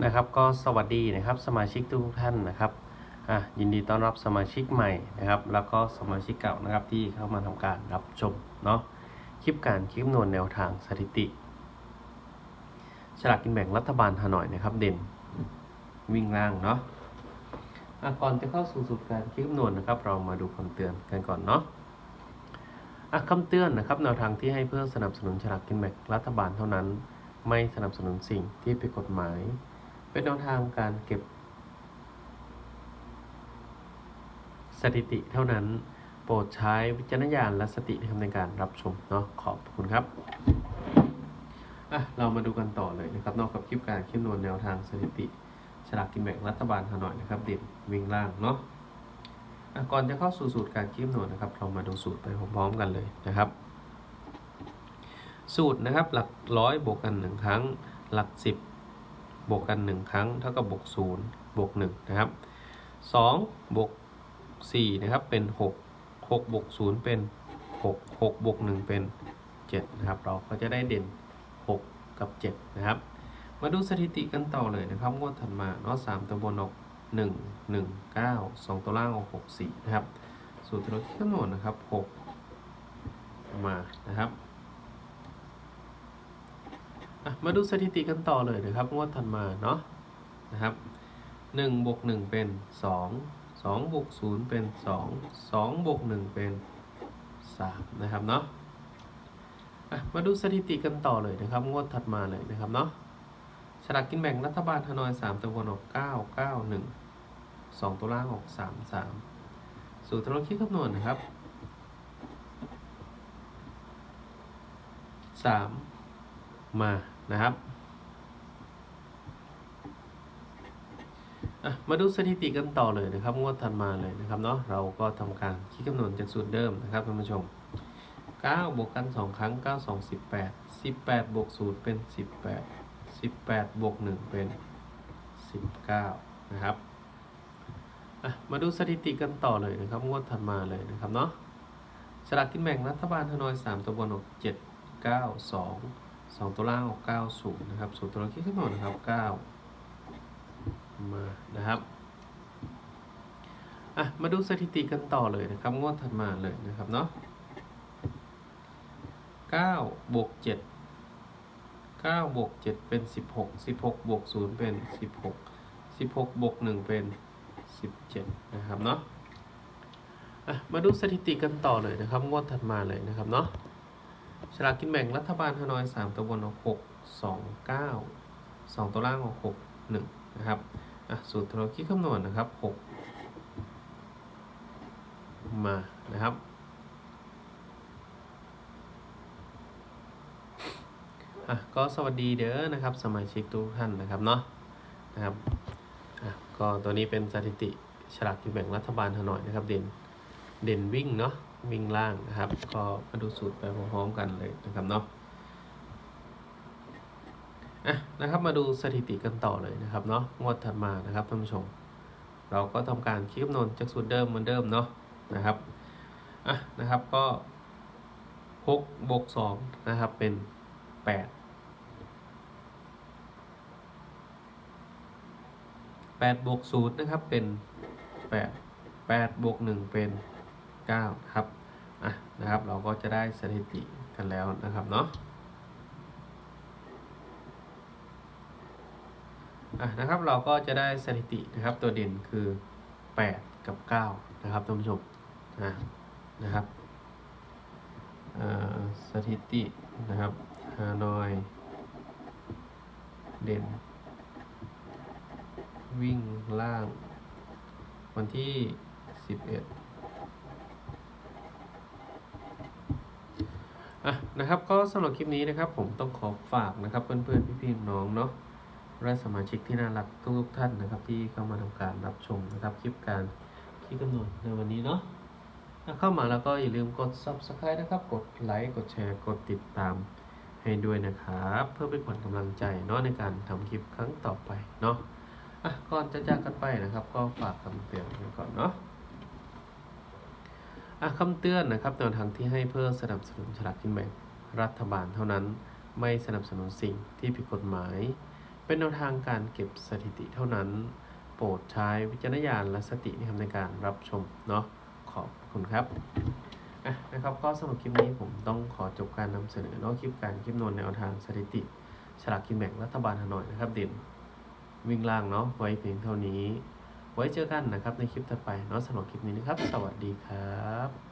นะครับก็สวัสดีนะครับสมาชิกทุกท่านนะครับอะยินดีต้อนรับสมาชิกใหม่นะครับ แล้วก็สมาชิกเก่านะครับที่เข้ามาทำการรับชมเนาะคลิปการคลิปนวลแนวทางสถิติฉลากกินแบ่งรัฐบาลฮานอยนะครับเด่นวิ่งล่างเนาะอะก่อนจะเข้าสู่สูตรการคลิปนวลนะครับ เรามาดูคำเตือนกันก่อนเนาะอะคำเตือนนะครับแนวทางที่ให้เพื่อสนับสนุนฉลากกินแบ่งรัฐบาลเท่านั้น ไม่สนับสนุนสิ่งที่ผิดกฎหมาย เป็นแนวทางการเก็บ สถิติเท่านั้น โปรดใช้วิจารณญาณและสติในการรับชมเนาะขอบคุณครับอะเรามาดูกันต่อเลยนะครับนอกจากคลิปการคลิปนวลแนวทางสถิติฉลากกินแบ่งรัฐบาลฮานอยนะครับเด่นวิ่งล่างเนาะอะก่อนจะเข้าสู่สูตรการคลิปนวลนะครับ เรามาดูสูตรไปพร้อมๆกันเลยนะครับ สูตรนะครับหลักร้อยบวกกันหนึ่งครั้ง หลักสิ บวกกันหนึ่งครั้งเท่ากับบวกศูนย์บวกหนึ่งนะครับสองบวกสี่นะครับเป็นหกหกบวกศูนย์เป็นหกหกบวกหนึ่งเป็นเจ็ดนะครับเราก็จะได้เด่นหกกับเจ็ดนะครับ มาดูสถิติกันต่อเลยนะครับงวดถัดมาเนาะสามตัวบนออกหนึ่งหนึ่งเก้าสองตัวล่างออกหกสี่นะครับสูตรที่เราคิดคำนวณนะครับหกมานะครับ มาดูสถิติกันต่อเลยนะครับงวดถัดมาเนาะนะครับหนึ่งบวกหนึ่งเป็นสองสองบวกศูนย์เป็นสองสองบวกหนึ่งเป็นสามนะครับเนาะมาดูสถิติกันต่อเลยนะครับงวดถัดมาเลยนะครับเนาะฉลากกินแบ่งรัฐบาลฮานอยสามตัวบนออกเก้าเก้าหนึ่งสองตัวล่างออกสามสามสูตรเราคิดคำนวณนะครับสามมา นะครับมาดูสถิติกันต่อเลยนะครับงวดถัดมาเลยนะครับเนาะเราก็ทำการคิดคำนวณจากสูตรเดิมนะครับท่านผู้ชม 9 บวกกัน 2 ครั้ง 9 2 18 18 บวก0เป็น 18 18 บวก 1 เป็น 19 นะครับมาดูสถิติกันต่อเลยนะครับงวดถัดมาเลยนะครับเนาะสลากกินแบ่งรัฐบาลฮานอย 3 ตัวบนออก7 9 2 สองตัวล่างออกเก้าศูนย์นะครับศูนย์ตัวเราคิดขึ้นมานะครับเก้ามานะครับอะมาดูสถิติกันต่อเลยนะครับงวดถัดมาเลยนะครับเนาะเก้าบวกเจ็ดเก้าบวกเจ็ดเป็นสิบหกสิบหกบวกศูนย์เป็นสิบหกสิบหกบวกหนึ่งเป็นสิบเจ็ดนะครับเนาะอะมาดูสถิติกันต่อเลยนะครับงวดถัดมาเลยนะครับเนาะ ฉลากกินแบ่งรัฐบาลฮานอยสามตัวบนออกหกสองเก้าสองตัวล่างออกหกหนึ่งนะครับ อะ สูตรเราคิดคำนวณนะครับหกมา นะครับ อะ ก็สวัสดีเด้อนะครับ สมาชิกทุกท่านนะครับเนาะ นะครับ อะ ก็ตัวนี้เป็นสถิติฉลากกินแบ่งรัฐบาลฮานอยนะครับ เด่น เด่นวิ่งเนาะ วิ่งล่างนะครับ ก็มาดูสูตรไปพร้อมๆกันเลยนะครับเนาะอะนะครับมาดูสถิติกันต่อเลยนะครับเนาะงวดถัดมานะครับท่านผู้ชม เราก็ทำการคิดคำนวณจากสูตรเดิมเหมือนเดิมเนาะนะครับอะนะครับก็6บวก2นะครับเป็น 8 8บวก0นะครับเป็น 8 8บวก1เป็น 9ครับอะนะครับ เราก็จะได้สถิติกันแล้วนะครับเนาะอะนะครับเราก็จะได้สถิตินะครับตัวเด่นคือ 8 กับ 9 นะครับท่านผู้ชมอะนะครับสถิตินะครับฮานอย เด่น วิ่งล่าง วันที่ 11 อะนะครับก็สำหรับคลิปนี้นะครับ ผมต้องขอฝากนะครับเพื่อนๆพี่ๆน้องเนาะและสมาชิกที่น่ารักทุกๆท่านนะครับ ที่เข้ามาทำการรับชมนะครับคลิปการที่กำหนดในวันนี้เนาะถ้าเข้ามาแล้วก็อย่าลืมกด subscribe นะครับ กดไลค์กดแชร์กดติดตามให้ด้วยนะครับ เพื่อเป็นขวัญกำลังใจเนาะในการทำคลิปครั้งต่อไปเนาะอะก่อนจะจากกันไปนะครับ ก็ฝากคำเตือนไว้ก่อนเนาะ คำเตือนนะครับแนวทางที่ให้เพื่อสนับสนุนฉลากกินแบ่งรัฐบาลเท่านั้น ไม่สนับสนุนสิ่งที่ผิดกฎหมาย เป็นแนวทางการเก็บสถิติเท่านั้น โปรดใช้วิจารณญาณและสตินครับในการรับชมเนาะขอบคุณครับอะนะครับก็สำหรับคลิปนี้ผมต้องขอจบการนำเสนอเนาะคลิปการคลิปนวลแนวทางสถิติฉลากกินแบ่งรัฐบาลฮานอยนะครับเด่นวิ่งล่างเนาะไว้เพียงเท่านี้ ไว้เจอกันนะครับในคลิปถัดไปเนาะสำหรับคลิปนี้นะครับ สวัสดีครับ